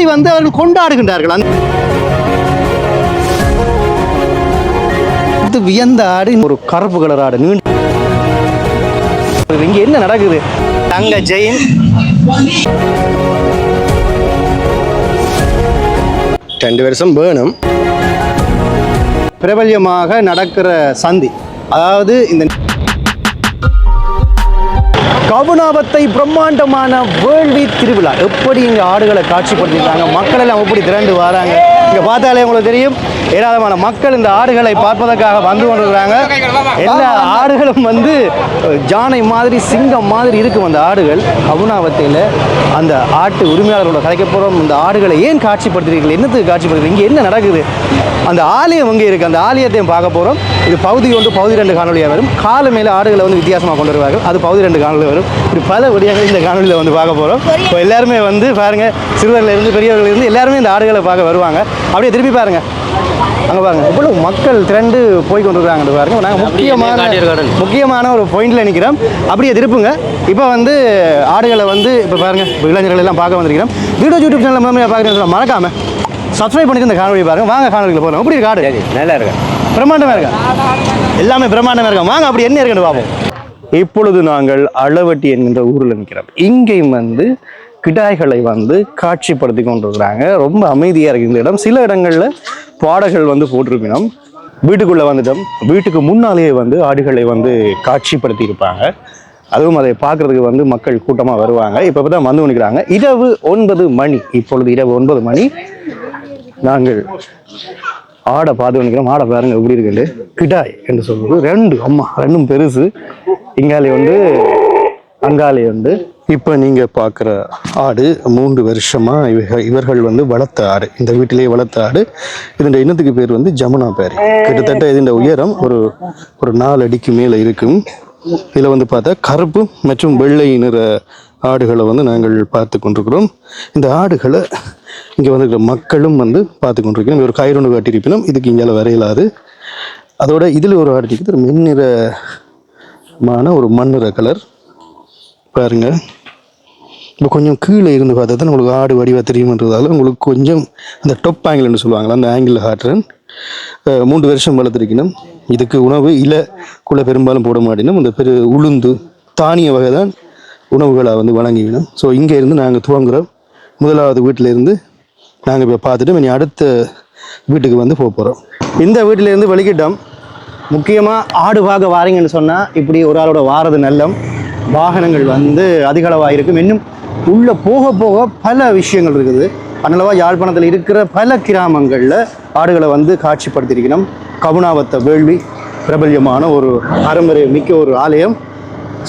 எப்படி வந்து அவர்கள் கொண்டாடுகின்றார்கள். அந்த வியந்த ஆடு ஒரு கருப்பு கலர் ஆடு நீண்ட இங்க என்ன நடக்குது? தங்க ஜெயின். ரெண்டு வருஷம் வேணும். பிரபல்யமாக நடக்கிற சந்தி அதாவது இந்த கவுனாபத்தை பிரம்மாண்டமான வேள்வி திருவிழா. எப்படி இங்கே ஆடுகளை காட்சிப்படுத்திருக்காங்க மக்கள் எல்லாம் எப்படி திரண்டு வராங்க? இங்கே பார்த்தாலே உங்களுக்கு தெரியும். ஏராளமான மக்கள் இந்த ஆடுகளை பார்ப்பதற்காக வந்து கொண்டிருக்கிறாங்க. எல்லா ஆடுகளும் வந்து ஜானை மாதிரி சிங்கம் மாதிரி இருக்கும் அந்த ஆடுகள். கவுனாவத்தையில் அந்த ஆட்டு உரிமையாளர்களோட கலைக்க போகிறோம் இந்த ஆடுகளை ஏன் காட்சிப்படுத்துறீர்கள் என்னத்துக்கு காட்சிப்படுத்துறீங்க இங்கே என்ன நடக்குது? அந்த ஆலயம் அங்கே இருக்குது அந்த ஆலயத்தையும் பார்க்க போகிறோம் இது பகுதி ஒன்று பகுதி ரெண்டு காணொலியாக வரும். கால மேலே ஆடுகளை வந்து வித்தியாசமாக கொண்டு வருவார்கள். அது பகுதி ரெண்டு காணொலி வரும். இப்படி பல வழியாக இந்த காணொலியில் வந்து பார்க்க போகிறோம் இப்போ எல்லாருமே வந்து பாருங்கள் சிறுவர்கள் இருந்து இருந்து எல்லாருமே இந்த ஆடுகளை பார்க்க வருவாங்க. அப்படியே திருப்பி பாருங்கள் அங்கே பாருங்க. இவ்வளவு மக்கள் திரண்டு போய் கொண்டு இருக்காங்க பாருங்க நாங்கள் முக்கியமான முக்கியமான ஒரு பாயிண்ட்ல நிற்கிறோம் அப்படியே திருப்புங்க. இப்போ வந்து ஆடுகளை வந்து இப்போ பாருங்க இளைஞர்கள் எல்லாம் பார்க்க வந்திருக்கிறோம். வீடியோ யூடியூப் சேனல் மூலமாக பார்க்குறேன் மறக்காம சப்ஸ்கிரைப் பண்ணிட்டு இந்த காணொலி பாருங்க. வாங்க காணொலியில் போகலாம் எப்படி இருக்கு ஆடு? நல்லா இருக்கு. பிரம்மாண்டமாக இருக்கா? எல்லாமே பிரம்மாண்டமாக இருக்கா? வாங்க அப்படி என்ன இருக்குன்னு பார்ப்போம். இப்பொழுது நாங்கள் அளவட்டி என்கின்ற ஊரில் நிற்கிறோம். இங்கேயும் வந்து கிடாய்களை வந்து காட்சிப்படுத்தி கொண்டிருக்கிறாங்க. ரொம்ப அமைதியாக இருக்குது இந்த இடம். சில இடங்களில் பாடல்கள் வந்து போட்டிருப்பினோம் வீட்டுக்குள்ளே வந்துட்டோம். வீட்டுக்கு முன்னாலேயே வந்து ஆடுகளை வந்து காட்சிப்படுத்தி இருப்பாங்க அதுவும் அதை பார்க்குறதுக்கு வந்து மக்கள் கூட்டமாக வருவாங்க. இப்போ தான் வந்து நிற்கிறாங்க இரவு ஒன்பது மணி. இப்பொழுது இரவு ஒன்பது மணி. நாங்கள் ஆடை பார்த்து நினைக்கிறோம் ஆடை பாருங்க எப்படி இருக்குண்டு கிடாய் என்று சொல்லுவது ரெண்டு அம்மா ரெண்டும் பெருசு. இங்காலே வந்து அங்காலே வந்து இப்போ நீங்கள் பார்க்குற ஆடு மூன்று வருஷமாக இவர்கள் இவர்கள் வந்து வளர்த்த ஆடு. இந்த வீட்டிலேயே வளர்த்த ஆடு. இதோட இனத்துக்கு பேர் வந்து ஜமுனா பேர். கிட்டத்தட்ட இதோட உயரம் ஒரு ஒரு நாலு அடிக்கு மேலே இருக்கும். இதில் வந்து பார்த்தா கருப்பு மற்றும் வெள்ளை நிற ஆடுகளை வந்து நாங்கள் பார்த்து கொண்டிருக்கிறோம். இந்த ஆடுகளை இங்கே வந்து மக்களும் வந்து பார்த்து கொண்டிருக்கிறோம். ஒரு கயிறுண்டு காட்டியிருப்பினும் இதுக்கு இங்கே வரையலாது. அதோட இதில் ஒரு ஆடு இருக்குது. ஒரு மென்னிறமான ஒரு மண்ணிற கலர். பாருங்கள் இப்போ கொஞ்சம் கீழே இருந்து பார்த்தா தான் உங்களுக்கு ஆடு வடிவாக தெரியுமன்றதால உங்களுக்கு கொஞ்சம் அந்த டொப் ஆங்கிள்னு சொல்லுவாங்களா அந்த ஆங்கிள் ஹாட்ரன் மூன்று வருஷம் வளர்த்துருக்கணும். இதுக்கு உணவு இலைக்குள்ளே பெரும்பாலும் போட மாட்டினோம். இந்த பெரு உளுந்து தானிய வகை தான் உணவுகளை வந்து வழங்கிவிடும். ஸோ இங்கேருந்து நாங்கள் துவங்குறோம். முதலாவது வீட்டில் இருந்து நாங்கள் இப்போ பார்த்துட்டு இனி அடுத்த வீட்டுக்கு வந்து போக போகிறோம் இந்த வீட்டிலேருந்து வெளிக்கிட்டோம். முக்கியமாக ஆடு வாக வாரீங்கன்னு சொன்னால் இப்படி ஒரு ஆளோட வாரது நல்லம். வாகனங்கள் வந்து அதிகளவாக இருக்கும். இன்னும் உள்ளே போக போக பல விஷயங்கள் இருக்குது. அதனாலவா யாழ்ப்பாணத்தில் இருக்கிற பல கிராமங்களில் ஆடுகளை வந்து காட்சிப்படுத்தியிருக்கணும். கவுனாவத்த வேள்வி பிரபல்யமான ஒரு பாரம்பரிய மிக்க ஒரு ஆலயம்.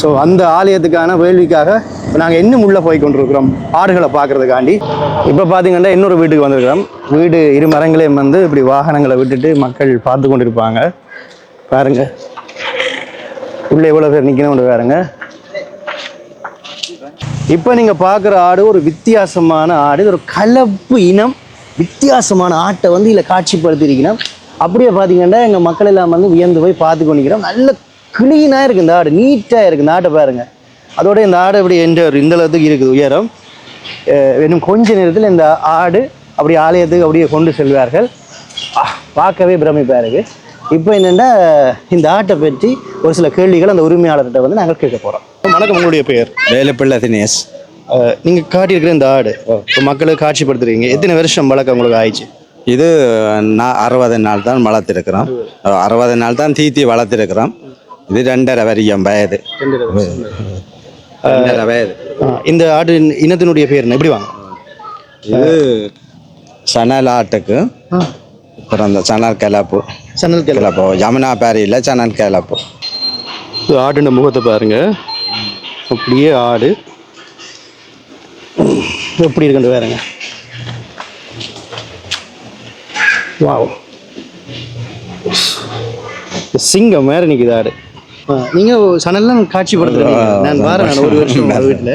ஸோ அந்த ஆலயத்துக்கான வேள்விக்காக நாங்கள் இன்னும் உள்ளே போய் கொண்டிருக்கிறோம். ஆடுகளை பார்க்கறதுக்காண்டி. இப்போ பார்த்தீங்கன்னா இன்னொரு வீட்டுக்கு வந்திருக்கிறோம். வீடு இரு மரங்களையும் வந்து இப்படி வாகனங்களை விட்டுட்டு மக்கள் பார்த்து கொண்டிருப்பாங்க. பாருங்க. உள்ளே எவ்வளோ பேர் நிற்கணும்னு பாருங்கள் இப்போ நீங்கள் பார்க்குற ஆடு ஒரு வித்தியாசமான ஆடு. இது ஒரு கலப்பு இனம். வித்தியாசமான ஆட்டை வந்து இதில் காட்சிப்படுத்தியிருக்கணும் அப்படியே பார்த்தீங்கன்னா எங்கள் மக்கள் எல்லாம் வந்து உயர்ந்து போய் பார்த்து கொண்டிருக்கிறோம். நல்ல கிளீனாக இருக்குது இந்த ஆடு. நீட்டாக இருக்குது இந்த ஆட்டை பாருங்கள் அதோட இந்த ஆடு அப்படி என்ற இந்த அளவுக்கு இருக்குது உயரம். இன்னும் கொஞ்ச நேரத்தில் இந்த ஆடு அப்படி ஆலயத்துக்கு அப்படியே கொண்டு செல்வார்கள். பார்க்கவே பிரமிப்பாக இருக்குது இப்போ என்னென்னா இந்த ஆட்டை பற்றி ஒரு சில கேள்விகள் அந்த உரிமையாளர்கிட்ட வந்து நாங்கள் கேட்க போகிறோம் வணக்கம் உங்களுடைய பெயர்? வேலுப்பிள்ளை தினேஷ். நீங்கள் காட்டியிருக்கிற இந்த ஆடு இப்போ மக்களுக்கு காட்சிப்படுத்துறீங்க. எத்தனை வருஷம் வழக்கம் உங்களுக்கு ஆயிடுச்சு? இது நான் அறுபது நாள் தான் வளர்த்துருக்குறோம். அறுபது. நாள் தான் தீத்தி வளர்த்துருக்குறோம். இது ரெண்டரை வரியம் வயது. ரெண்டரை வயது. இந்த ஆடு இனத்தினுடைய பேர் என்ன? எப்படி வாங்க? இது சணல் ஆட்டுக்கு அப்புறம் இந்த சணல் கிளப்பு சன்னல் கேள்வி கிளப்பு யமுனா பேரியில் சணல் கிளப்பு ஆடுன முகத்தை பாருங்க. அப்படியே ஆடு. எப்படி இருக்குன்னு பாருங்க. வாவ். சிங்கம் வேற நிக்குது ஆடு. ஆ, நீங்க சனல்லாம் காட்சிப்படுத்துறீங்க. நான் வாரேன் ஒரு வருஷம் வீட்டுல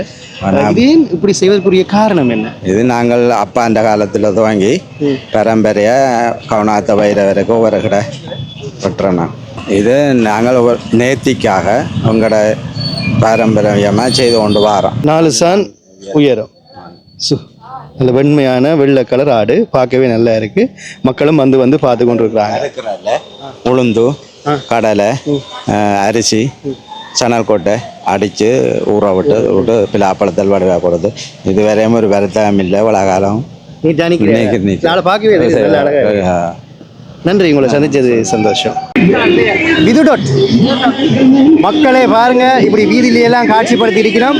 இது இப்படி செய்வதற்குரிய காரணம் என்ன? இது நாங்கள் அப்பா அந்த காலத்தில் துவங்கி பரம்பரையாக கவனாத்த வைரவருக்கு ஒவ்வொரு கடை வெட்டுறோம் இது நாங்கள் ஒரு நேர்த்திக்காக உங்களோட பாரம்பரியமாக செய்து கொண்டு வரோம். நாலு சான் உயரம். சு அந்த வெண்மையான வெள்ளை கலர் ஆடு பார்க்கவே நல்லா இருக்கு. மக்களும் வந்து வந்து பார்த்து கொண்டிருக்கிறாங்க. இருக்கிறால உளுந்து கடலை அரிசி சணல் கொட்டை அடித்து ஊற விட்டு விட்டு பிலாப்பழத்தில் வடிவாக கொடுத்து இதுவரையும் ஒரு வருத்தம் இல்லை இவ்வளோ காலம் நீட்டா நீக்கு, நிக்கிறேன் நீக்கு. நாளை பார்க்கவே இல்லை நல்லா அழகா இருக்கு. அஹ், நன்றி உங்களை சந்திச்சது சந்தோஷம் விது டாட் மக்களை பாருங்க இப்படி வீதியில எல்லாம் காட்சிப்படுத்தி இருக்கிறோம்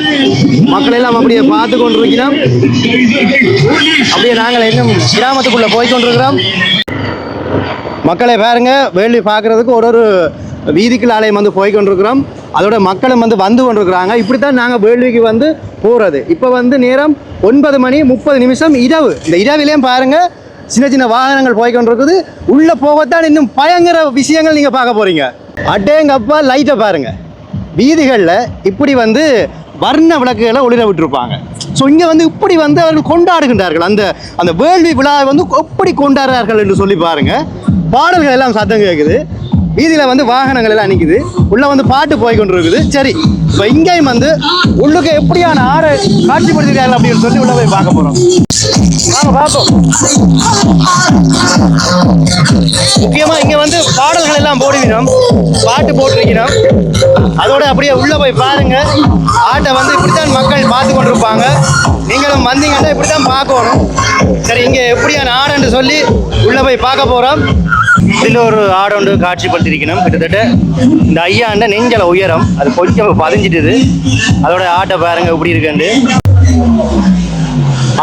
மக்கள் எல்லாம் அப்படியே பார்த்து கொண்டிருக்கிறோம் அப்படியே நாங்கள் இன்னும் கிராமத்துக்குள்ள போய் கொண்டிருக்கிறோம் மக்களை பாருங்க வேள்வி பார்க்கறதுக்கு ஒரு ஒரு வீதிக்குள்ள ஆலயம் வந்து போய் கொண்டிருக்கிறோம் அதோட மக்களும் வந்து வந்து கொண்டிருக்கிறாங்க. இப்படித்தான் நாங்கள் வேள்விக்கு வந்து போகிறது இப்போ வந்து நேரம் ஒன்பது மணி முப்பது நிமிஷம் இரவு. இந்த இரவிலையும் பாருங்கள் சின்ன சின்ன வாகனங்கள் போய் கொண்டிருக்குது. உள்ள போகத்தான் இன்னும் பயங்கர விஷயங்கள் நீங்கள் பார்க்க போகிறீங்க அட்டேங்கப்பா லைட்டை பாருங்கள் வீதிகளில் இப்படி வந்து வர்ண விளக்குகளை ஒளிர விட்டுருப்பாங்க. ஸோ இங்கே வந்து இப்படி வந்து அவர்கள் கொண்டாடுகின்றார்கள். அந்த அந்த வேள்வி விழாவை வந்து எப்படி கொண்டாடுறார்கள் என்று சொல்லி பாருங்கள் பாடல்கள் எல்லாம் சத்தம் கேட்குது வீதியில் வந்து வாகனங்கள் எல்லாம் நிற்குது உள்ளே வந்து பாட்டு போய் கொண்டு இருக்குது சரி இப்போ இங்கேயும் வந்து உள்ளுக்கு எப்படியான ஆறு காட்சிப்படுத்திருக்காங்க அப்படின்னு சொல்லி உள்ளே போய் பார்க்க போகிறோம் வாங்க பார்ப்போம். முக்கியமாக இங்கே வந்து பாடல்கள் எல்லாம் போடுவினோம் பாட்டு போட்டிருக்கிறோம். அதோட அப்படியே உள்ளே போய் பாருங்க. ஆட்டை வந்து இப்படித்தான் மக்கள் பார்த்து கொண்டிருப்பாங்க நீங்களும் வந்தீங்கன்னா இப்படித்தான் பார்க்கணும். சரி இங்கே எப்படியான ஆடுன்னு சொல்லி உள்ளே போய் பார்க்க போகிறோம் இதில் ஒரு ஆடு ஒன்று காட்சிப்படுத்தியிருக்கணும். கிட்டத்தட்ட இந்த ஐயாண்ட நெஞ்சல உயரம் அது கொஞ்சம் பதிஞ்சிட்டுது. அதோட ஆட்டை பாருங்க எப்படி இருக்குண்டு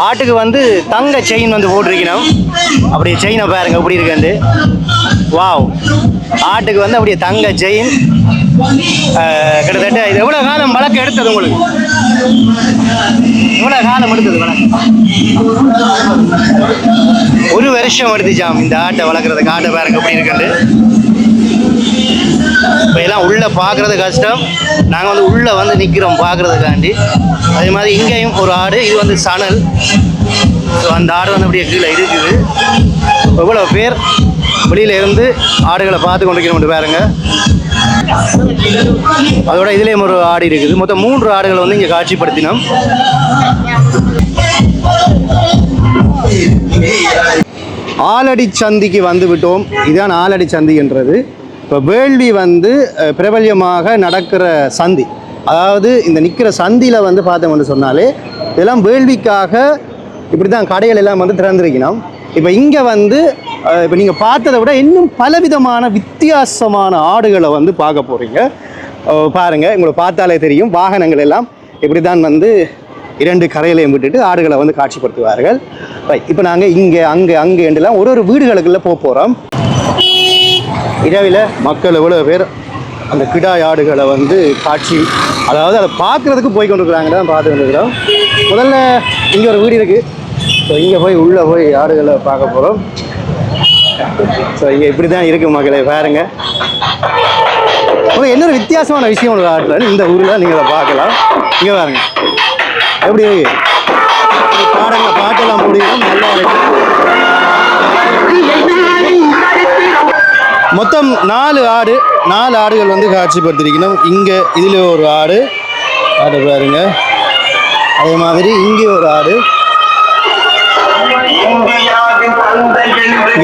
ஆட்டுக்கு வந்து தங்க செயின் வந்து போட்டிருக்கணும். அப்படியே செயினை பாருங்க எப்படி இருக்குண்டு வாவ் ஆட்டுக்கு வந்து அப்படியே தங்க செயின் கிட்டத்தட்ட இது எவ்வளோ காலம் வழக்கு எடுத்தது உங்களுக்கு? எவ்வளோ காலம் எடுத்தது வழக்கு? ஒரு வருஷம் எடுத்துச்சாம் இந்த ஆட்டை வளர்க்குறதுக்கு ஆட்டை பாருங்க எப்படி இருக்குது இப்போ எல்லாம் உள்ளே பார்க்குறது கஷ்டம். நாங்கள் வந்து உள்ளே வந்து நிற்கிறோம் பார்க்குறதுக்காண்டி அதே மாதிரி இங்கேயும் ஒரு ஆடு இது வந்து சணல். ஸோ அந்த ஆடு வந்து அப்படியே கீழே இருக்குது எவ்வளோ பேர் வெளியில இருந்து ஆடுகளை பார்த்து கொண்டிருக்கிறோம் பாருங்க. அதோட இதுலேயும் ஒரு ஆடு இருக்குது. மொத்தம் மூன்று ஆடுகளை வந்து இங்கே காட்சிப்படுத்தினோம். ஆலடி சந்திக்கு வந்து விட்டோம். இதுதான் ஆலடி சந்தி என்றது. இப்போ வேள்வி வந்து பிரபல்யமாக நடக்கிற சந்தி. அதாவது இந்த நிற்கிற சந்தியில் வந்து பார்த்தோம்னு சொன்னாலே இதெல்லாம் வேள்விக்காக இப்படி தான் கடைகள் எல்லாம் வந்து திறந்திருக்கணும். இப்போ இங்கே வந்து இப்போ நீங்கள் பார்த்ததை விட இன்னும் பலவிதமான வித்தியாசமான ஆடுகளை வந்து பார்க்க போகிறீங்க பாருங்கள் உங்களை பார்த்தாலே தெரியும். வாகனங்கள் எல்லாம் இப்படி தான் வந்து இரண்டு கரையிலையும் விட்டுட்டு ஆடுகளை வந்து காட்சிப்படுத்துவார்கள். இப்போ நாங்கள் இங்கே அங்கே அங்கே என்றெல்லாம் ஒரு ஒரு வீடுகளுக்குள்ள போக போகிறோம் இரவில் மக்கள் எவ்வளோ பேர் அந்த கிடாய் ஆடுகளை வந்து காட்சி அதாவது அதை பார்க்குறதுக்கு போய் கொண்டிருக்கிறாங்க தான் பார்த்து கொண்டிருக்கிறோம் முதல்ல இங்கே ஒரு வீடு இருக்குது ஸோ இங்கே போய் உள்ளே போய் ஆடுகளை பார்க்க போகிறோம் ஸோ இங்கே இப்படி தான் இருக்குது மக்களை பாருங்க. ஒரு இன்னொரு வித்தியாசமான விஷயம் ஒரு ஆட்டில் இந்த ஊரில் நீங்கள் அதை பார்க்கலாம். இங்கே பாருங்கள் எப்படி? இருக்கு பாடங்க பாட்டெல்லாம் முடியும் நல்லா மொத்தம் நாலு ஆடு நாலு ஆடுகள் வந்து காட்சிப்படுத்திருக்கணும் இங்கே இதில் ஒரு ஆடு. ஆடு பாருங்க. அதே மாதிரி இங்கே ஒரு ஆடு.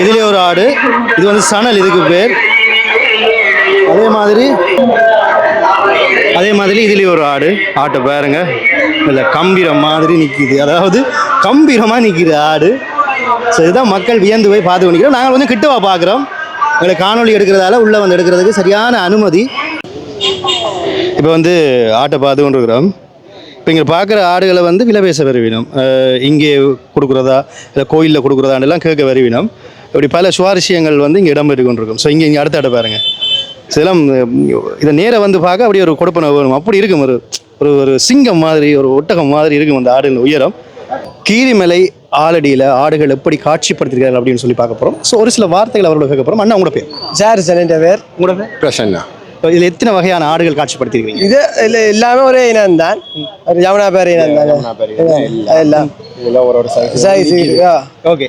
இதுல ஒரு ஆடு. இது வந்து சணல் இதுக்கு பேர். அதே மாதிரி அதே மாதிரி இதுலேயே ஒரு ஆடு. ஆட்டை பாருங்க. இல்லை கம்பீரம் மாதிரி நிற்கிது அதாவது கம்பீரமாக நிற்கிது ஆடு. ஸோ இதுதான் மக்கள் வியந்து போய் பார்த்து கொண்டிருக்கிறோம். நாங்கள் வந்து கிட்டவா பார்க்குறோம். எங்களை காணொளி எடுக்கிறதால உள்ளே வந்து எடுக்கிறதுக்கு சரியான அனுமதி. இப்போ வந்து ஆட்டை பார்த்து கொண்டிருக்கிறோம். இப்போ இங்கே பார்க்குற ஆடுகளை வந்து விலை பேச வருவினோம். இங்கே கொடுக்குறதா இல்லை கோயிலில் கொடுக்குறதாண்டெல்லாம் கேட்க வருவினோம். இப்படி பல சுவாரஸ்யங்கள் வந்து இங்கே இடம்பெற்று கொண்டிருக்கும். ஸோ இங்கே இங்கே அடுத்த ஆட்டை பாருங்கள் சிலம் இதை நேராக வந்து பார்க்க அப்படியே ஒரு கொடுப்பனை வரும் அப்படி இருக்கும் ஒரு ஒரு ஒரு சிங்கம் மாதிரி ஒரு ஒட்டகம் மாதிரி இருக்கும் அந்த ஆடுகளின் உயரம். கீரிமலை ஆலடியில் ஆடுகள் எப்படி காட்சிப்படுத்திருக்கார்கள் அப்படின்னு சொல்லி பார்க்க போகிறோம் ஸோ ஒரு சில வார்த்தைகள் அவரோட கேட்க போகிறோம் அண்ணா உங்களோட பேர்? சார் சார் என் பேர் உங்களோட பேர்? பிரசன்னா. இதில் எத்தனை வகையான ஆடுகள் காட்சிப்படுத்திருக்கீங்க இது இல்ல எல்லாமே ஒரே இனம் தான். ஒரு ஜமுனா பேர் இனம் தான் எல்லாம் இதெல்லாம் ஒரு ஒரு சைஸ் சைஸ் ஓகே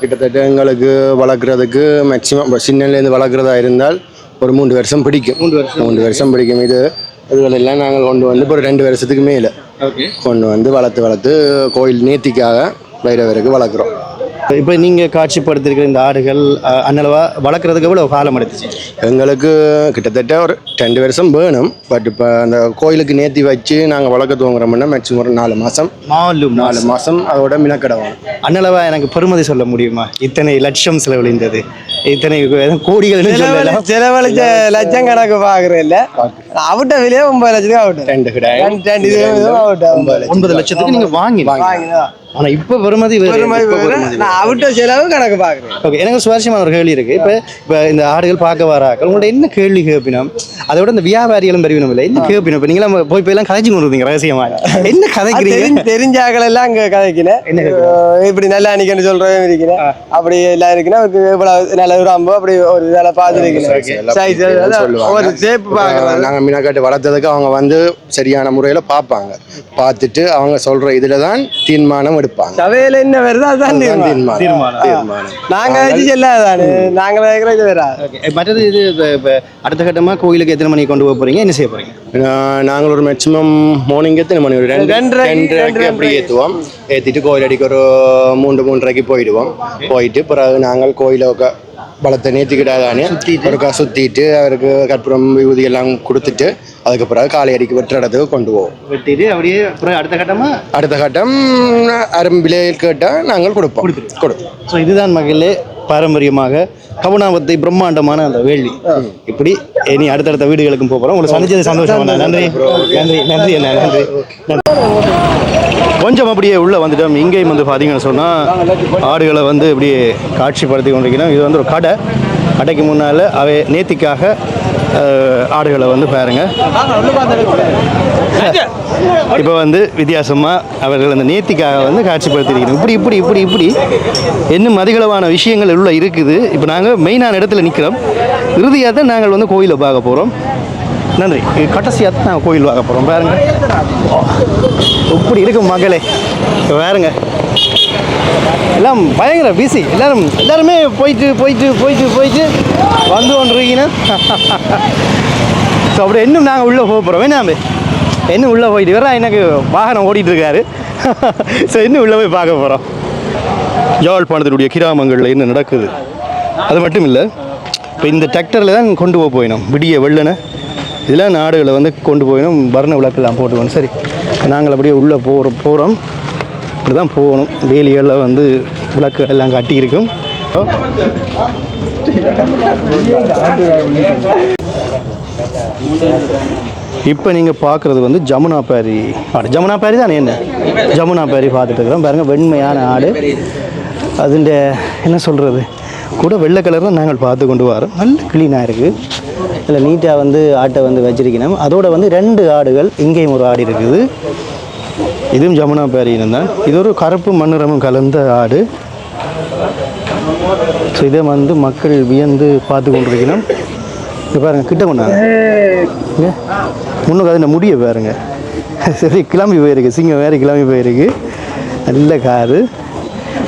கிட்டத்தட்ட எங்களுக்கு வளர்க்குறதுக்கு மேக்ஸிமம் சின்னலேருந்து வளர்க்குறதா இருந்தால் ஒரு மூன்று வருஷம் பிடிக்கும். மூன்று வருஷம். மூன்று வருஷம் பிடிக்கும். இது இதுகளெல்லாம் நாங்கள் கொண்டு வந்து இப்போ ஒரு ரெண்டு வருஷத்துக்கு மேலே கொண்டு வந்து வளர்த்து வளர்த்து கோயில் நேர்த்திக்காக வைரவருக்கு வளர்க்குறோம். இப்போ நீங்கள் காட்சிப்படுத்திருக்கிற இந்த ஆடுகள் அன்னளவா வளர்க்குறதுக்கு எவ்வளோ காலம் எடுத்துச்சு? எங்களுக்கு கிட்டத்தட்ட ஒரு ரெண்டு வருஷம் வேணும். பட் இப்போ அந்த கோயிலுக்கு நேர்த்தி வச்சு நாங்கள் வளர்க்க துவங்குறோம்னா மேக்ஸிமம் ஒரு நாலு மாதம் நாலு நாலு மாதம் அதோட மினக்கடை வேணும் அன்னளவா எனக்கு பெருமதி சொல்ல முடியுமா? இத்தனை லட்சம் செலவழிந்தது. இத்தனை கோடிகள் செலவழிச்ச லட்சம் கணக்கு பாக்குறது இல்ல அவட்ட விலையே ஒன்பது லட்சத்துக்கு அவட்ட ரெண்டு ஒன்பது லட்சத்துக்கு. நீங்க வாங்கி வாங்கினதா? ஆனா இப்ப பெருமதி பெருமதி நான் அவட்ட செலவு கணக்கு பாக்குறேன் ஓகே எனக்கு சுவாரஸ்யமான ஒரு கேள்வி இருக்கு. இப்போ இப்போ இந்த ஆடுகள் பார்க்க வராக்கள் உங்கள்ட்ட என்ன கேள்வி கேட்பினோம் அதை விட இந்த வியாபாரிகளும் பெருவினம் இல்லை என்ன கேட்பினோம் இப்போ நீங்களாம் போய் போய் எல்லாம் கதைச்சு கொண்டு வந்தீங்க ரகசியமா என்ன கதைக்கிறீங்க? தெரிஞ்ச தெரிஞ்சாக்கள் எல்லாம் அங்க கதைக்கினேன். இப்படி நல்லா அன்னைக்கு சொல்றதும் இருக்கிறேன் அப்படி எல்லாம் இருக்குன்னா அவருக்கு இவ்வளவு நல்ல ஒரு அம்பு அப்படி ஒரு வேலை பார்த்துருக்கேன் ஒரு சேப்பு பாக்குறேன் நாங்கள் மினக்காட்டு வளர்த்ததுக்கு அவங்க வந்து சரியான முறையில் பார்ப்பாங்க. பார்த்துட்டு அவங்க சொல்கிற இதில் தான் தீர்மானம் எடுப்பாங்க. சபையில என்ன வருதோ அதுதான் தீர்மானம். தீர்மானம். நாங்க செல்லாதானே? நாங்க வைக்கிற இது வேற. ஓகே. மற்றது இது அடுத்த கட்டமாக கோயிலுக்கு எத்தனை மணிக்கு கொண்டு போக போறீங்க? என்ன செய்ய போறீங்க? நாங்கள் ஒரு மேக்ஸிமம் மார்னிங் எத்தனை மணி? ஒரு ரெண்டு ரெண்டரைக்கு, அப்படி ஏற்றுவோம் ஏற்றிட்டு கோயில் அடிக்கு ஒரு மூன்று மூன்றரைக்கு போயிடுவோம். போயிட்டு பிறகு நாங்கள் கோயிலை பலத்தை நேர்த்திக்கிட்டாதானே ஒருக்கா சுற்றிட்டு அவருக்கு கற்பூரம் விபூதி எல்லாம் கொடுத்துட்டு அதுக்கு பிறகு காலை அடிக்கு வெற்ற இடத்துக்கு கொண்டு போவோம். வெட்டிட்டு அப்படியே அப்புறம் அடுத்த கட்டமாக அடுத்த கட்டம் அரும்பிலே கேட்டால் நாங்கள் கொடுப்போம். கொடுப்போம். ஸோ இதுதான் மகளே பாரம்பரியமாக கவுனாவத்தை பிரம்மாண்டமான அந்த வேள்வி. இப்படி இனி அடுத்தடுத்த வீடுகளுக்கும் போக போகிறோம் உங்களுக்கு சந்திச்சது சந்தோஷம். நன்றி. நன்றி. நன்றி. நன்றி. நன்றி. கொஞ்சம் அப்படியே உள்ளே வந்துட்டோம். இங்கேயும் வந்து பார்த்தீங்கன்னு சொன்னால் ஆடுகளை வந்து இப்படியே காட்சிப்படுத்தி கொண்டிருக்கிறோம். இது வந்து ஒரு கடை. கடைக்கு முன்னால் அவை நேத்திக்காக ஆடுகளை வந்து பாருங்கள் இப்போ வந்து வித்தியாசமாக அவர்கள் அந்த நேத்திக்காக வந்து காட்சிப்படுத்தியிருக்கிறோம் இப்படி இப்படி இப்படி இப்படி இன்னும் அதிகளவான விஷயங்கள் உள்ள இருக்குது. இப்போ நாங்கள் மெயினான இடத்துல நிற்கிறோம் இறுதியாக தான் நாங்கள் வந்து கோயிலை பார்க்க போகிறோம் நன்றி. இது கடைசியாக தான் நாங்கள் கோயில் பார்க்க போகிறோம் பாருங்க. இப்படி இருக்கும் மகளே பாருங்க. எல்லாம் பயங்கர பிஸி எல்லாரும் எல்லாருமே போயிட்டு போயிட்டு போயிட்டு போயிட்டு வந்து கொண்டிருக்கீங்கன்னா ஸோ அப்படி இன்னும் நாங்கள் உள்ளே போக போகிறோம் வேணாமே இன்னும் உள்ளே போயிட்டு வேற எனக்கு வாகனம் ஓடிட்டு இருக்காரு ஸோ இன்னும் உள்ளே போய் பார்க்க போகிறோம் யாழ்ப்பாணத்தினுடைய கிராமங்களில் என்ன நடக்குது? அது மட்டும் இல்லை. இப்போ இந்த டிராக்டரில் தான் கொண்டு போக போயினோம். விடிய வெள்ளனை. இதெல்லாம் நாடுகளை வந்து கொண்டு போயிடும் வர்ண விளக்கெல்லாம் போட்டுக்கணும். சரி நாங்கள் அப்படியே உள்ளே போகிற போகிறோம் இப்படி தான் போகணும். வேலிகளில் வந்து விளக்கு எல்லாம் கட்டியிருக்கும். இப்போ நீங்கள் பார்க்குறது வந்து ஜமுனா பேரி ஆடு. ஜமுனா பேரி தானே என்ன? ஜமுனா பேரி பார்த்துட்டு இருக்கிறோம். பாருங்கள் வெண்மையான ஆடு. அதுண்ட என்ன சொல்கிறது கூட வெள்ளை கலரில் நாங்கள் பார்த்து கொண்டு வரோம். நல்ல க்ளீனாக இருக்குது இல்லை நீட்டாக வந்து ஆட்டை வந்து வச்சிருக்கணும். அதோட வந்து ரெண்டு ஆடுகள் இங்கேயும் ஒரு ஆடு இருக்குது. இதுவும் ஜமுனா பேரியினம் தான். இது ஒரு கருப்பு மண்ணுரமும் கலந்த ஆடு. ஸோ இதை வந்து மக்கள் வியந்து பார்த்து கொண்டிருக்கணும். இங்க பாருங்கள் கிட்ட கொண்டாங்க முன்னுக்கு அதில் முடிய பாருங்க. சரி கிளம்பி போயிருக்கு. சிங்கம் வேறு கிளம்பி போயிருக்கு. நல்ல காரு.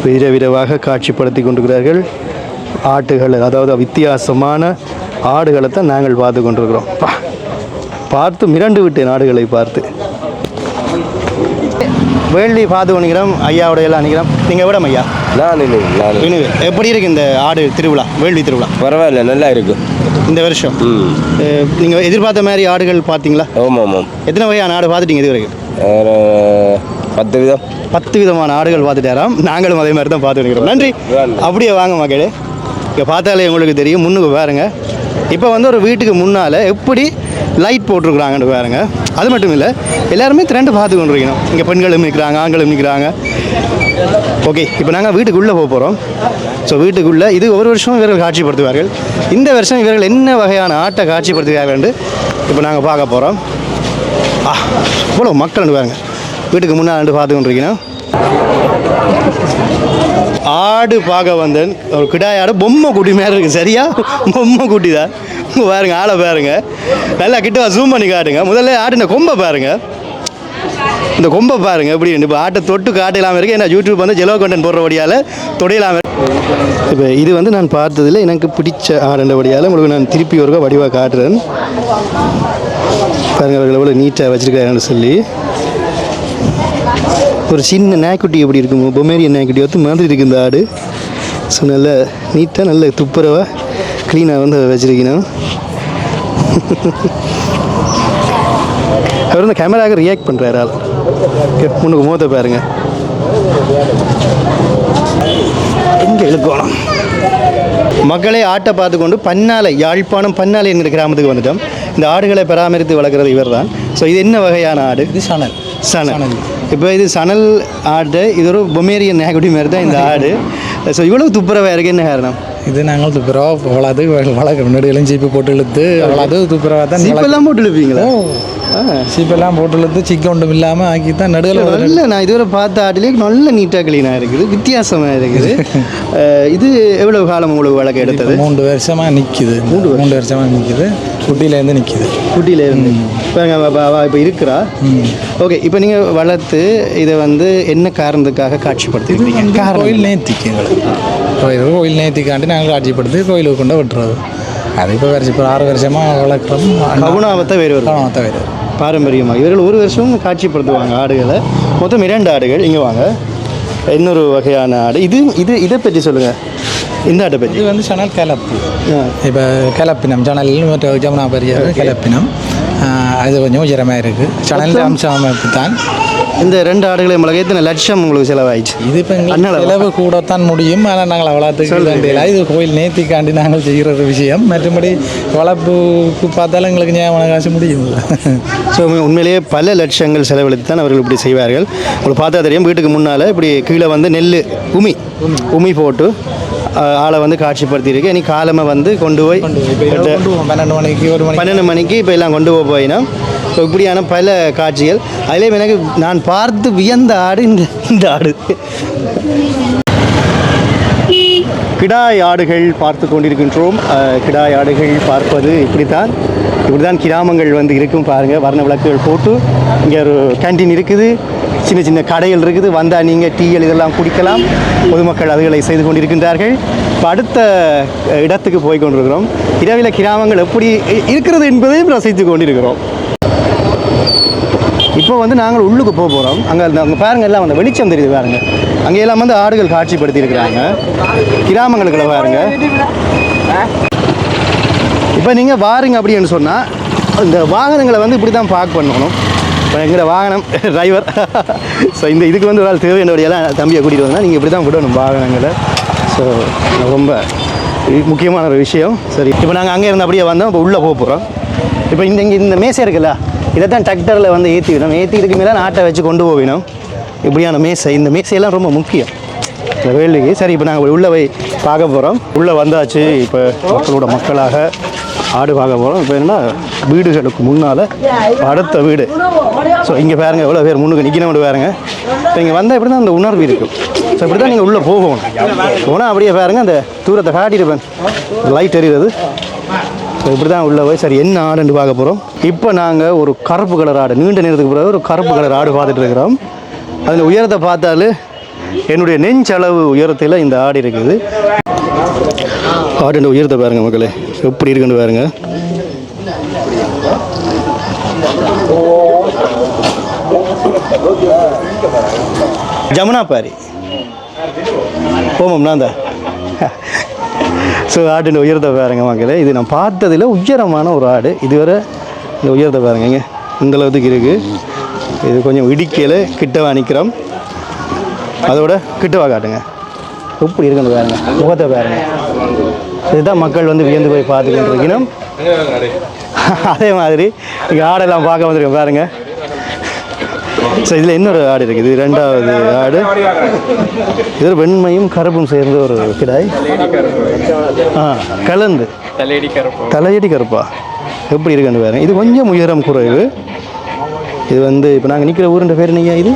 வீர வீரவாக காட்சிப்படுத்தி கொண்டிருக்கிறார்கள். ஆட்டுகள் அதாவது வித்தியாசமான ஆடுகளை தான் நாங்கள் பார்த்து கொண்டிருக்கிறோம். பா பார்த்து மிரண்டு விட்டேன் ஆடுகளை பார்த்து. வேள்வி பார்த்து கொண்டிருக்கிறோம் ஐயாவோட எல்லாம் நிற்கிறோம் நீங்கள் விடம் ஐயா. நான் எப்படி இருக்கு இந்த ஆடு திருவிழா வேள்வி திருவிழா? பரவாயில்ல நல்லா இருக்கு. இந்த வருஷம்? நீங்கள் எதிர்பார்த்த மாதிரி ஆடுகள் பார்த்தீங்களா? ஆமாம் ஆமாம் எத்தனை வகையான ஆடு பார்த்துட்டீங்க இது வரைக்கும் பத்து விதம். பத்து விதமான ஆடுகள் பார்த்துட்டாராம். நாங்களும் அதே மாதிரி தான் பார்த்து இருக்கிறோம் நன்றி. அப்படியே வாங்க மக்களே இங்கே பார்த்தாலே உங்களுக்கு தெரியும். முன்னுக்கு பாருங்கள் இப்போ வந்து ஒரு வீட்டுக்கு முன்னால் எப்படி லைட் போட்டிருக்குறாங்கன்னு பாருங்கள் அது மட்டும் இல்லை எல்லாருமே திரண்டு பார்த்து கொண்டிருக்கணும். இங்கே பெண்களும் நிற்கிறாங்க ஆண்களும் நிற்கிறாங்க ஓகே இப்போ நாங்கள் வீட்டுக்குள்ளே போக போகிறோம் ஸோ வீட்டுக்குள்ளே இது ஒரு வருஷம் இவர்கள் காட்சிப்படுத்துவார்கள். இந்த வருஷம் இவர்கள் என்ன வகையான ஆட்டை காட்சிப்படுத்துகிறார்கள் இப்போ நாங்கள் பார்க்க போகிறோம் ஆ இவ்வளோ மக்கள் பாருங்கள் வீட்டுக்கு முன்னால் பார்த்து கொண்டிருக்கணும். ஆடு பார்க்க வந்தேன். ஒரு கிடாய் ஆடு பொம்மை குட்டி மாதிரி இருக்குது சரியா? பொம்மை குட்டி தான். பாருங்க ஆளை பாருங்க. நல்லா கிட்ட ஜூம் பண்ணி காட்டுங்க. முதல்ல ஆடு இந்த கொம்பை பாருங்க. இந்த கொம்பை பாருங்க எப்படி இப்போ ஆட்டை தொட்டு காட்டலாமல் இருக்குது ஏன்னா யூடியூப் வந்து ஜெலோ கண்டென்ட் போடுறபடியால் தொடையலாமல் இப்போ இது வந்து நான் பார்த்ததில் எனக்கு பிடிச்ச ஆடுன்றபடியால் உங்களுக்கு நான் திருப்பி ஒருக்கா வடிவாக காட்டுறேன். பாருங்கள் அவர்கள் எவ்வளோ நீட்டாக வச்சுருக்காங்கன்னு சொல்லி. ஒரு சின்ன நாய்க்குட்டி எப்படி இருக்கும்? பொமேரியன் நாய்க்குட்டி வந்து மாதிரி இருக்கு இந்த ஆடு. ஸோ நல்ல நீட்டாக நல்ல துப்புரவாக க்ளீனாக வந்து வச்சுருக்கணும். அவர் வந்து கேமராவுக்கு ரியாக்ட் பண்ணுறாரு ஆள். முன்னுக்கு மோத்த பாருங்க. எங்கே இழுக்கணும்? மக்களே ஆட்டை பார்த்து கொண்டு பன்னாலை யாழ்ப்பாணம் பன்னாலை என்கிற கிராமத்துக்கு வந்துட்டோம். இந்த ஆடுகளை பராமரித்து வளர்க்குறது இவர் தான் ஸோ இது என்ன வகையான ஆடு? இது சணல். சணல். இப்போ இது சணல் ஆடு இது ஒரு பொமேரியன் நாய்க்குட்டி மாதிரி தான் இந்த ஆடு. ஸோ இவ்வளவு துப்புரவாக இருக்கு என்ன காரணம்? இது நாங்கள் துப்புரவா வளது வளர்க்க நெடுகளும் சீப்பு போட்டு இழுத்து வளது துப்புரவா தான் சீப்பெல்லாம் போட்டு இழுப்பீங்களா? சீப்பெல்லாம் போட்டு இழுத்து சிக்க ஒன்றும் இல்லாமல் ஆக்கி தான் நடுகள் நல்ல நான் இதுவரை பார்த்த ஆட்டிலே நல்ல நீட்டாக க்ளீனாக இருக்குது வித்தியாசமாக இருக்குது. இது எவ்வளவு காலம் உங்களுக்கு வழக்கு எடுத்தது? மூன்று வருஷமாக நிற்கிது மூன்று மூன்று வருஷமாக நிற்கிது குட்டியிலேருந்து நிற்கிது குட்டியில இருந்து இப்போ இப்போ இருக்கிறா. ஓகே இப்போ நீங்கள் வளர்த்து இதை வந்து என்ன காரணத்துக்காக காட்சிப்படுத்திருக்கீங்க கோயில் நேர்த்திக்கு எங்களுக்கு கோயில் கோயில் நேர்த்திக்காண்டி நாங்கள் காட்சிப்படுத்தி கோயிலுக்கு கொண்டு விட்டுறது. அது இப்போ வருஷம் இப்போ ஆறு வருஷமாக வளர்க்குறோம். கவுனாவத்தை வேறு வரும் கவனத்தை வேறு பாரம்பரியமாக இவர்கள் ஒரு வருஷம் காட்சிப்படுத்துவாங்க ஆடுகளை. மொத்தம் இரண்டு ஆடுகள். இங்கே வாங்க. இன்னொரு வகையான ஆடு. இது இது இதை பற்றி சொல்லுங்கள் இந்த ஆட்டை பற்றி. இது வந்து சணல் கிளப்பு ஆ. இப்போ கிளப்பினம் சணல் ஜமுனா பெரிய கிளப்பினம் அது கொஞ்சம் உயரமாக இருக்குது சணல் அம்சம் அமைப்பு தான் இந்த ரெண்டு ஆடுகளையும் மிளகு எத்தனை லட்சம் உங்களுக்கு செலவாயிடுச்சு? இது இப்போ? எங்களுக்கு செலவு கூடத்தான் முடியும். ஆனால் நாங்கள் வளர்த்துக்க வேண்டியதில்லை இது கோயில் நேர்த்திக்காண்டி நாங்கள் செய்கிற ஒரு விஷயம். மற்றபடி வளர்ப்புக்கு பார்த்தாலும் எங்களுக்கு ஞாபகம் காசு முடியும் ஸோ உண்மையிலேயே பல லட்சங்கள் செலவழித்து தான் அவர்கள் இப்படி செய்வார்கள். உங்களுக்கு பார்த்தா தெரியும் வீட்டுக்கு முன்னால் இப்படி கீழே வந்து நெல் உமி உமி போட்டு ஆளை வந்து காட்சிப்படுத்தியிருக்கு. இனி காலமாக வந்து கொண்டு போய் பன்னெண்டு மணிக்கு ஒரு பன்னெண்டு மணிக்கு இப்போ எல்லாம் கொண்டு போக போயினா ஸோ இப்படியான பல காட்சிகள். அதிலே எனக்கு நான் பார்த்து வியந்த ஆடு இந்த இந்த ஆடு. கிடாய் ஆடுகள் பார்த்து கொண்டிருக்கின்றோம். கிடாய் ஆடுகள் பார்ப்பது இப்படித்தான். இப்படிதான் கிராமங்கள் வந்து இருக்கும் பாருங்கள் வர்ண விளக்குகள் போட்டு இங்கே ஒரு கேண்டீன் இருக்குது. சின்ன சின்ன கடைகள் இருக்குது. வந்தால் நீங்கள் டீயல் இதெல்லாம் குடிக்கலாம். பொதுமக்கள் அதுகளை செய்து கொண்டிருக்கின்றார்கள். இப்போ அடுத்த இடத்துக்கு போய் கொண்டிருக்கிறோம். இரவில் கிராமங்கள் எப்படி இ- இருக்கிறது என்பதையும் ரசித்து கொண்டிருக்கிறோம். இப்போ வந்து நாங்கள் உள்ளுக்கு போக போகிறோம் அங்கே அந்த அங்கே பாருங்கள் எல்லாம் வந்து வெளிச்சம் தெரியுது பாருங்கள் அங்கே எல்லாம் வந்து ஆடுகள் காட்சிப்படுத்தி இருக்கிறாங்க கிராமங்களுக்குள்ள பாருங்கள் இப்போ நீங்கள் வாருங்க அப்படின்னு சொன்னால் இந்த வாகனங்களை வந்து இப்படி தான் பார்க் பண்ணணும். இப்போ எங்கிற வாகனம் டிரைவர் ஸோ இந்த இதுக்கு வந்து ஒரு ஆள் தேவையானபடியெல்லாம் தம்பியை கூட்டிகிட்டு வந்தால் நீங்கள் இப்படி தான் விடணும் வாகனங்களை. ஸோ ரொம்ப முக்கியமான ஒரு விஷயம். சரி இப்போ நாங்கள் அங்கே இருந்து அப்படியே வந்தோம். இப்போ உள்ளே போக போகிறோம் இப்போ இந்த இங்கே இந்த மேசை இருக்குல்ல இதை தான் டிராக்டரில் வந்து ஏற்றி விடணும். ஏற்றி இதுக்கு மேலே ஆட்டை வச்சு கொண்டு போகணும். இப்படியான மேசை. இந்த மேசையெல்லாம் ரொம்ப முக்கியம். இந்த வேலைக்கு. சரி இப்போ நாங்கள் உள்ளே போய் பார்க்க போகிறோம் உள்ளே வந்தாச்சு இப்போ மக்களோட மக்களாக. ஆடு பார்க்க போகிறோம் இப்போ என்னென்னா வீடுகளுக்கு முன்னால் அடுத்த வீடு. ஸோ இங்கே பாருங்க எவ்வளோ பேர் முன்னுக்கு நிற்கணும் பாருங்க. இப்போ இங்கே வந்தால் இப்படி தான் அந்த உணர்வு இருக்கும். ஸோ இப்படி தான் நீங்கள் உள்ளே போகணும். போனால் அப்படியே பாருங்கள் அந்த தூரத்தை காட்டியிருப்பேன் லைட் எரியுது. ஸோ இப்படி தான் உள்ளே போய் சரி என்ன ஆடுன்னு பார்க்க போகிறோம் இப்போ நாங்கள் ஒரு கருப்பு கலர் ஆடு நீண்ட நேரத்துக்கு பிறகு ஒரு கருப்பு கலர் ஆடு பார்த்துட்டு இருக்கிறோம். அதில் உயரத்தை பார்த்தாலே என்னுடைய நெஞ்சளவு உயரத்தில் இந்த ஆடு இருக்குது. ஆடுன்ற உயரத்தை பாருங்க மக்களே. எப்படி இருக்குன்னு பாருங்க. ஜமுனா பாரி போமம் நான் தான். ஸோ ஆட்டின் உயரத்தை பாருங்க மக்களே. இது நான் பார்த்ததில் உயரமான ஒரு ஆடு. இதுவரை இந்த உயரத்தை பாருங்க இந்த அளவுக்கு இருக்குது இது கொஞ்சம் இடிக்கல கிட்டவா நிற்கிறோம் அதோட கிட்டவா காட்டுங்க. எப்படி இருக்குன்னு பாருங்க. முகத்தை பாருங்க. இதுதான் மக்கள் வந்து வியந்து போய் பார்த்துக்கிட்டு இருக்கணும் அதே மாதிரி இங்கே ஆடெல்லாம் பார்க்க வந்திருக்கோம் பாருங்க. ஸோ இதில் இன்னொரு ஆடு இருக்குது. இது ரெண்டாவது ஆடு. இது வெண்மையும் கருப்பும் சேர்ந்த ஒரு கிடாய். ஆ கலந்து. தலையடி கருப்பா? எப்படி இருக்குன்னு பாருங்க. இது கொஞ்சம் உயரம் குறைவு. இது வந்து இப்போ நாங்கள் நிற்கிற ஊருன்ற பேர் என்னையா இது?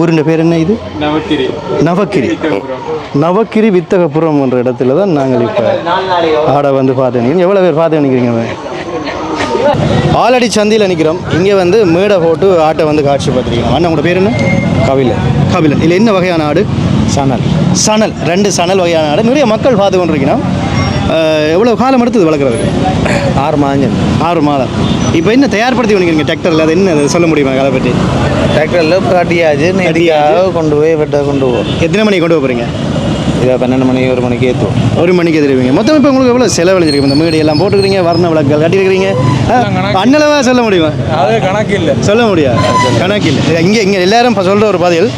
ஊருன்ற பேர் என்ன இது? நவக்கிரி. நவக்கிரி. வித்தகபுரம். என்ற இடத்துல தான் நாங்கள் இப்போ ஆடை வந்து பார்த்து நிற்கிறோம் எவ்வளோ பேர் பார்த்து நிற்கிறீங்க ஆலடி சந்தியில் நிற்கிறோம் இங்கே வந்து மேடை போட்டு ஆட்டை வந்து காட்சி பார்த்துருக்கோம் அண்ணா உங்களோட பேர் என்ன? கபிலன். கபிலன். இதில் என்ன வகையான ஆடு? சணல். சணல். ரெண்டு சணல் வகையான ஆடு. நிறைய மக்கள் பார்த்து கொண்டிருக்கிறோம். எவ்வளோ காலம் எடுத்தது வளர்க்குறதுக்கு? ஆறு மாதம் ஆறு மாதம் இப்போ என்ன தயார்படுத்தி பண்ணிக்கிறீங்க டிராக்டரில் அது என்ன? அது சொல்ல முடியுமா? அதை பற்றி. டிராக்டரில் இப்போ கட்டியாச்சு நேற்றுக்காக கொண்டு போய் வெட்ட கொண்டு போவோம். எத்தனை மணிக்கு கொண்டு போக போகிறீங்க இதை பன்னெண்டு மணி ஒரு மணிக்கு ஏற்றுவோம் ஒரு மணிக்கு எதிர்வீங்க மொத்தம் இப்போ உங்களுக்கு எவ்வளோ செலவழிச்சிருக்கு இந்த மேடை எல்லாம் போட்டுக்கிறீங்க வர்ண விளக்குகள் கட்டியிருக்கிறீங்க? அண்ணளவா சொல்ல முடியுமா? அது கணக்கு இல்லை சொல்ல முடியாது கணக்கு இல்லை இங்கே இங்கே எல்லாரும் இப்போ சொல்கிற ஒரு பதில்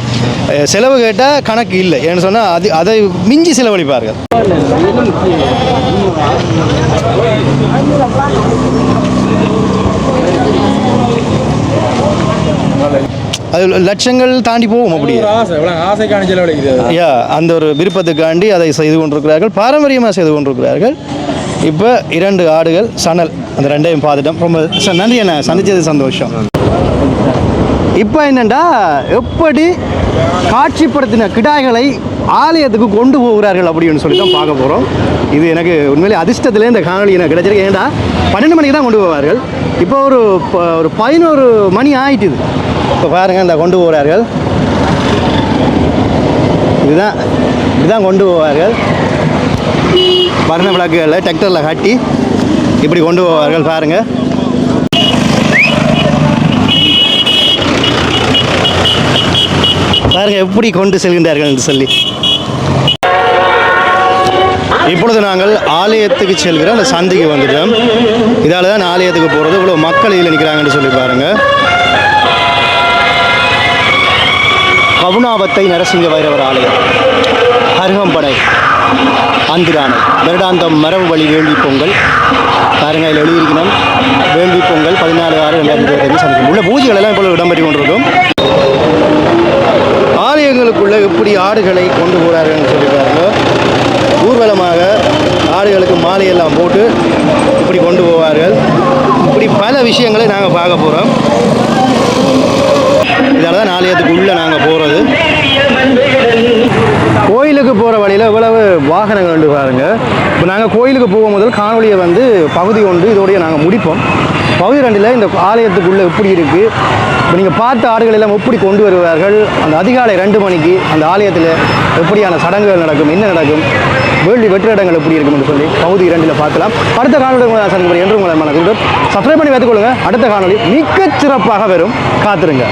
செலவு கேட்டால் கணக்கு இல்லை. ஏன்னு சொன்னால் அது அதை மிஞ்சி செலவழிப்பார்கள். அது லட்சங்கள் தாண்டி போகும் அப்படியே. யா அந்த ஒரு விருப்பத்துக்காண்டி அதை செய்து கொண்டிருக்கிறார்கள். பாரம்பரியமாக செய்து கொண்டிருக்கிறார்கள். இப்போ இரண்டு ஆடுகள் சணல் அந்த ரெண்டையும் பார்த்துட்டோம். ரொம்ப நன்றி அண்ணா. சந்திச்சது சந்தோஷம். இப்போ என்னண்டா எப்படி காட்சிப்படுத்தின கிடாய்களை ஆலயத்துக்கு கொண்டு போகிறார்கள் அப்படின்னு சொல்லி தான் பார்க்க போகிறோம் இது எனக்கு உண்மையிலே அதிர்ஷ்டத்திலே இந்த காணொலி எனக்கு கிடைச்சிருக்கு. ஏன்டா? பன்னெண்டு மணிக்கு தான் கொண்டு போவார்கள். இப்போ ஒரு ஒரு பதினோரு மணி ஆயிட்டுது இப்போ பாருங்கள் இந்த கொண்டு போகிறார்கள். இதுதான் இதுதான் கொண்டு போவார்கள். வர்ண விளக்குகளை டிராக்டரில் கட்டி இப்படி கொண்டு போவார்கள் பாருங்க. பாருங்க எப்படி கொண்டு செல்கின்றார்கள் என்று சொல்லி. இப்பொழுது நாங்கள் ஆலயத்துக்கு செல்கிற அந்த சந்தைக்கு வந்துட்டோம். இதால தான் ஆலயத்துக்கு போகிறது இவ்வளோ மக்கள் இதில் நிற்கிறாங்கன்னு சொல்லி பாருங்கள் கவுனாவத்தை நரசிங்க வைரவர் ஆலயம். அருகம்படை ஆந்திரானை வருடாந்தம் மரபு வழி வேள்வி பொங்கல் பாருங்கள் இதில் எழுதியிருக்கணும். வேள்வி பொங்கல் பதினாலு ஆறு ரெண்டாயிரத்தி இருபத்தஞ்சு சந்திக்கும் உள்ள பூஜைகள் எல்லாம் இப்போ இடம்பெற்றி கொண்டிருக்கும். ஆலயங்களுக்குள்ள எப்படி ஆடுகளை கொண்டு போகிறார்கள் சொல்லி மாலையெல்லாம் போட்டு இப்படி கொண்டு போவார்கள். இப்படி பல விஷயங்களை நாங்கள் பார்க்க போகிறோம் இதால் தான் ஆலயத்துக்கு உள்ளே நாங்கள் போகிறது கோயிலுக்கு போகிற வழியில் இவ்வளவு வாகனங்கள் வந்து பாருங்கள் இப்போ நாங்கள் கோயிலுக்கு போகும் முதல் காணொலியை வந்து பகுதி ஒன்று இதோடய நாங்கள் முடிப்போம். பகுதி ரெண்டில் இந்த ஆலயத்துக்குள்ளே எப்படி இருக்குது இப்போ நீங்கள் பார்த்த ஆடுகள் எல்லாம் எப்படி கொண்டு வருவார்கள்? அந்த அதிகாலை ரெண்டு மணிக்கு அந்த ஆலயத்தில் எப்படியான சடங்குகள் நடக்கும் என்ன நடக்கும்? வேள்வி வெற்றிடங்கள் எப்படி இருக்கும் என்று சொல்லி பகுதி இரண்டில் பார்க்கலாம். அடுத்த காணொலி உங்களை சந்திக்கும் என்று உங்களை மனதில் சப்ஸ்கிரைப் பண்ணி வைத்துக்கொள்ளுங்க அடுத்த காணொலி மிகச் சிறப்பாக வரும். காத்திருங்க.